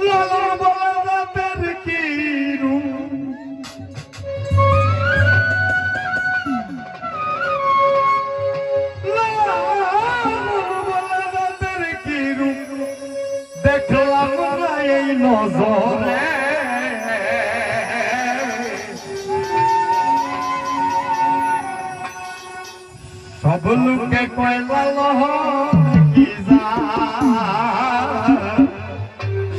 লালা বলা রাতের কি রূপ? দেখলাম না এই নজরে। সব লোকে কয়লা লহর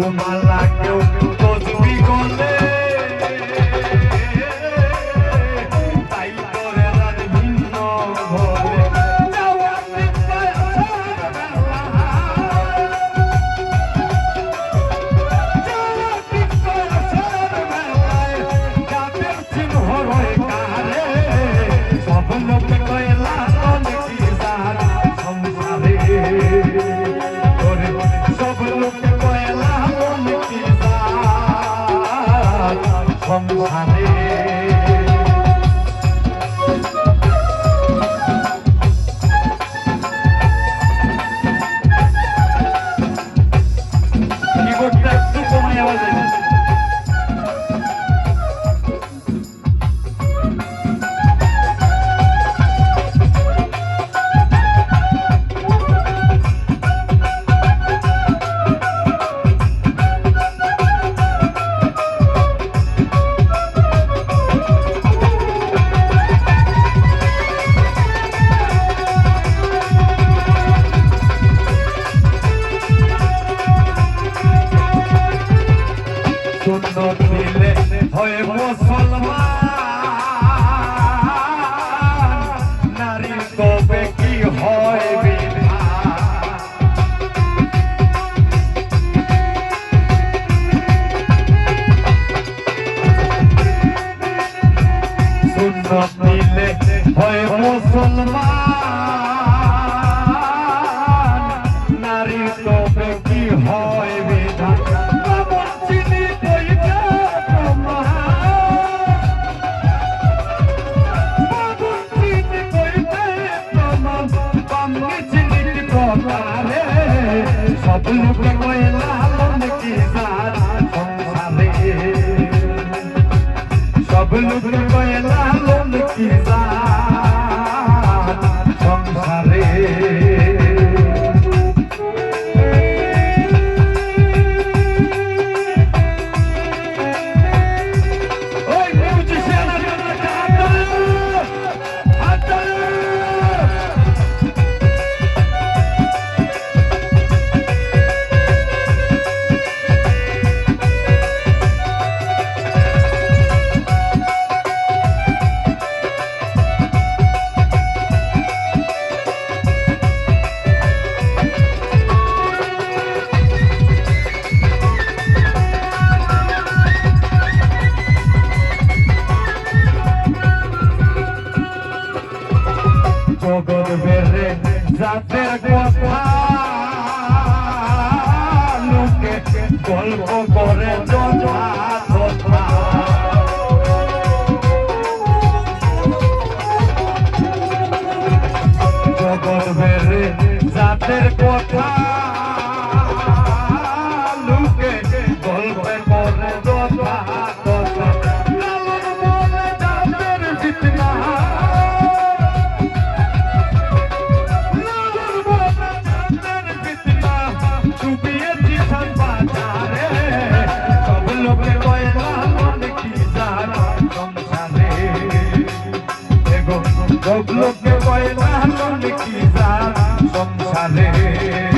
my life, you're हम हम হয় শূন্য মিলে হয় মুসলমান। Sabrina Blanco. গর্বের জাতের কথা লোকে গল্প বদলতে কয়লা লিখি যা সংসারে